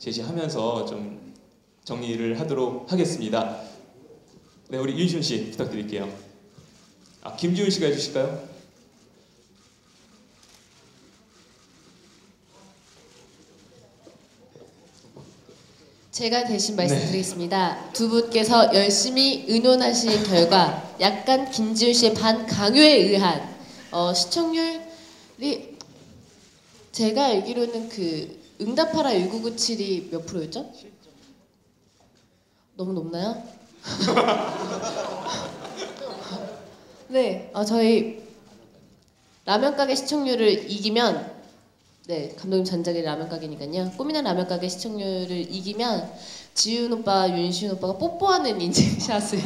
제시하면서 좀 정리를 하도록 하겠습니다. 네, 우리 윤시훈 씨 부탁드릴게요. 아, 김지훈 씨가 해주실까요? 제가 대신 말씀드리겠습니다. 두 분께서 열심히 의논하신 결과 약간 김지훈 씨의 반 강요에 의한 어, 시청률이 제가 알기로는 그 응답하라 1997이 몇 프로였죠? 너무 높나요? 네, 어, 저희 라면 가게 시청률을 이기면 네 감독님 전작의 라면 가게니까요. 꼬미난 라면 가게 시청률을 이기면 지훈 오빠, 윤시훈 오빠가 뽀뽀하는 인증샷을.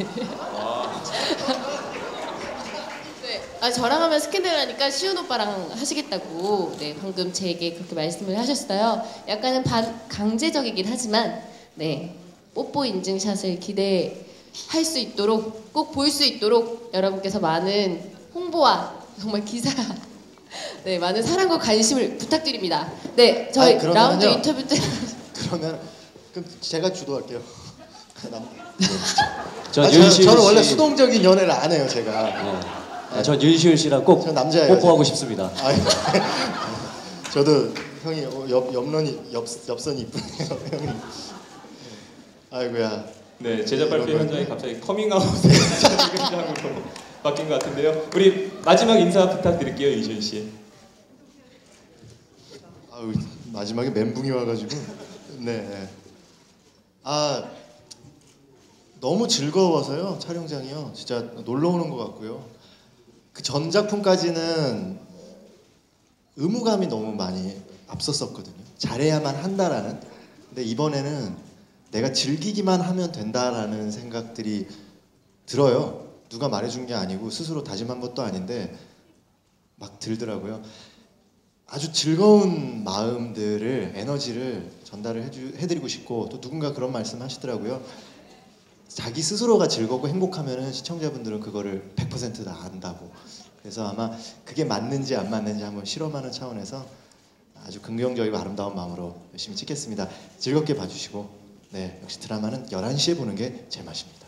네, 아 저랑 하면 스캔들 하니까 시훈 오빠랑 하시겠다고 네 방금 제게 그렇게 말씀을 하셨어요. 약간은 반 강제적이긴 하지만 네 뽀뽀 인증샷을 기대할 수 있도록 꼭 볼 수 있도록 여러분께서 많은 홍보와 정말 기사 네 많은 사랑과 관심을 부탁드립니다. 네 저희 아니, 그러면은요. 라운드 인터뷰 때 그러면 그럼 제가 주도할게요. 남- 전 아, 저, 저는 원래 씨- 수동적인 연애를 안 해요, 제가. 네. 아, 전 윤시훈 씨랑 꼭저 남자예요, 뽀뽀하고 제가. 싶습니다. 아, 저도 형이 어, 옆 옆런이 옆 옆선이 이쁘네요, 형이. 아이고야. 네, 제작 발표 이런 현장이 갑자기 커밍아웃의 현장으로 바뀐 것 같은데요. 우리 마지막 인사 부탁드릴게요, 윤시훈 씨. 아유, 마지막에 멘붕이 와가지고. 네. 네. 아 너무 즐거워서요 촬영장이요. 진짜 놀러 오는 것 같고요. 그 전 작품까지는 의무감이 너무 많이 앞섰었거든요. 잘해야만 한다라는. 근데 이번에는 내가 즐기기만 하면 된다라는 생각들이 들어요. 누가 말해준 게 아니고 스스로 다짐한 것도 아닌데 막 들더라고요. 아주 즐거운 마음들을 에너지를 전달을 해주, 해드리고 싶고 또 누군가 그런 말씀 하시더라고요. 자기 스스로가 즐겁고 행복하면은 시청자분들은 그거를 100%다 안다고. 그래서 아마 그게 맞는지 안 맞는지 한번 실험하는 차원에서 아주 긍정적이고 아름다운 마음으로 열심히 찍겠습니다. 즐겁게 봐주시고 네 역시 드라마는 11시에 보는 게 제 맛입니다.